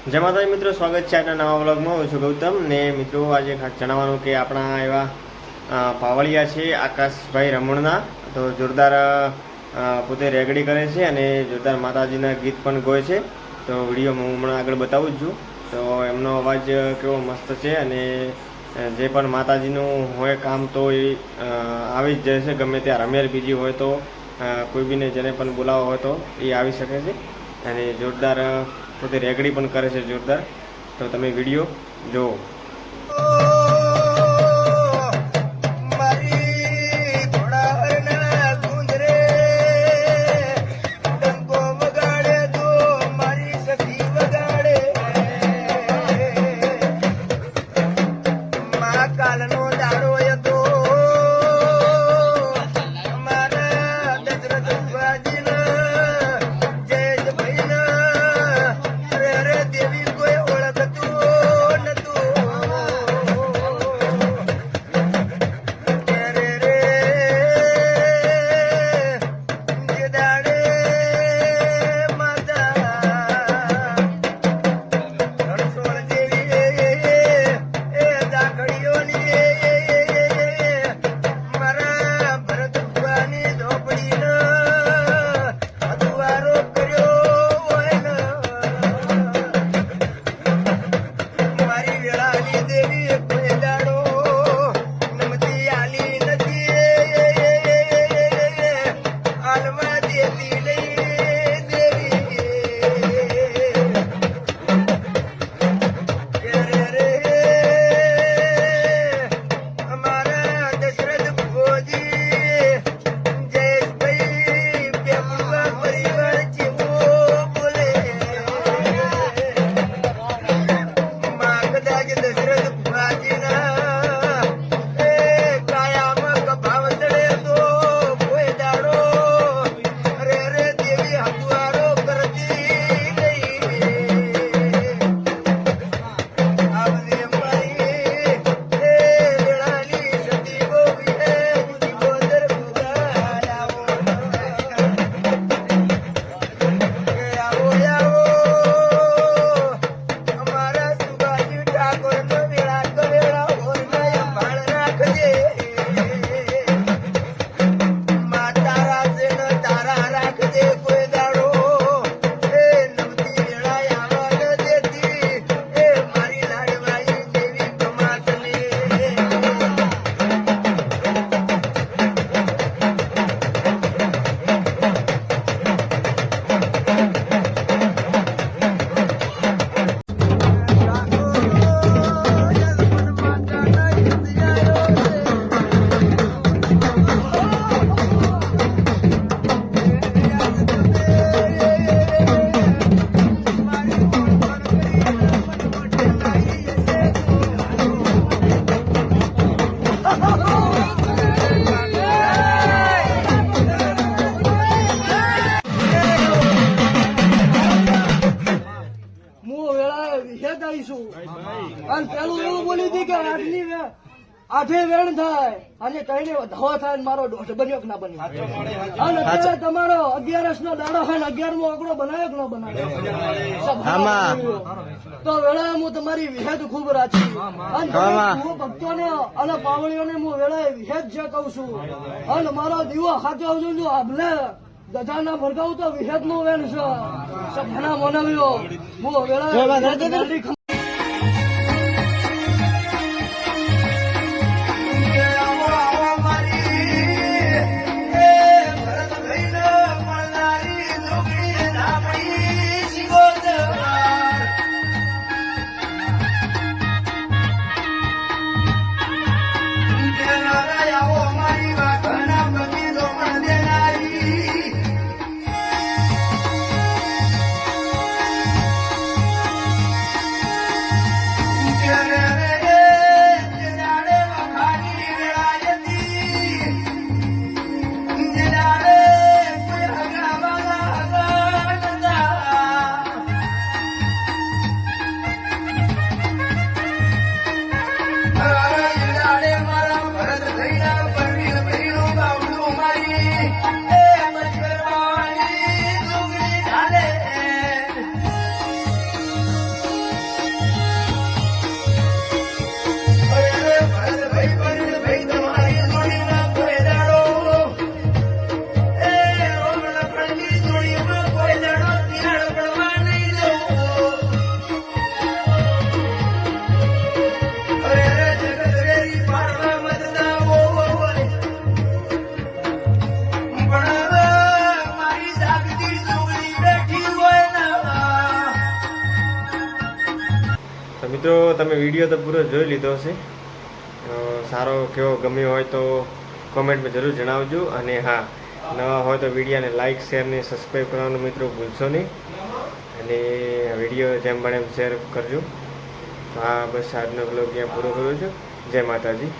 જય માતાજી મિત્રો, સ્વાગત છે આજના નવા વ્લોગમાં. હું છું ગૌતમ ને મિત્રો, આજે જણાવવાનું કે આપણા એવા પાવળિયા છે આકાશભાઈ રમણના. તો જોરદાર પોતે રેગડી કરે છે અને જોરદાર માતાજીના ગીત પણ ગોય છે. તો વીડિયો હું હમણાં આગળ બતાવું જ છું. તો એમનો અવાજ કેવો મસ્ત છે અને જે પણ માતાજીનું હોય કામ તો એ આવી જ જાય છે ગમે ત્યાં રમેર બીજી હોય તો કોઈ બીને જેને પણ બોલાવો હોય તો એ આવી શકે છે. અને જોરદાર પોતે રેગડી પણ કરે છે જોરદાર. તો તમે વીડિયો જુઓ આવીશું. અને પેલું એવું બોલી હતી કે વે- આઠે વેણ થાય. અને કઈને ધવા થાય ને મારો દોઢ બન્યો કે ના બન્યો? અને અત્યારે તમારો અગિયારસ નો દાડો હોય અગિયારમો આંકડો બનાવ્યો કે ન બનાવ્યો? તો વેળા હું તમારી વિહેદ ખૂબ રાખી. અને. હું ભક્તોને અને પાવળીઓને હું વેળાએ વિહેદ જે કહું છું. અને મારો દીવો હાથે આવજો જો આભલે ગજાના ભરગાવું તો વિહેદનું વેણ છે. સભાના મનાવ્યો હું વેળા મિત્રો, તમે વીડિયો તો પૂરો જોઈ લીધો હશે. સારો કેવો ગમ્યો હોય તો કોમેન્ટમાં જરૂર જણાવજો. અને હા, નવા હોય તો વિડીયોને લાઇક શેર ને સબસ્ક્રાઈબ કરવાનું મિત્રો ભૂલશો નહીં. અને વીડિયો જેમ બને એમ શેર કરજો. તો હા બસ આજનો બ્લોગ ત્યાં પૂરો કરું છું. જય માતાજી.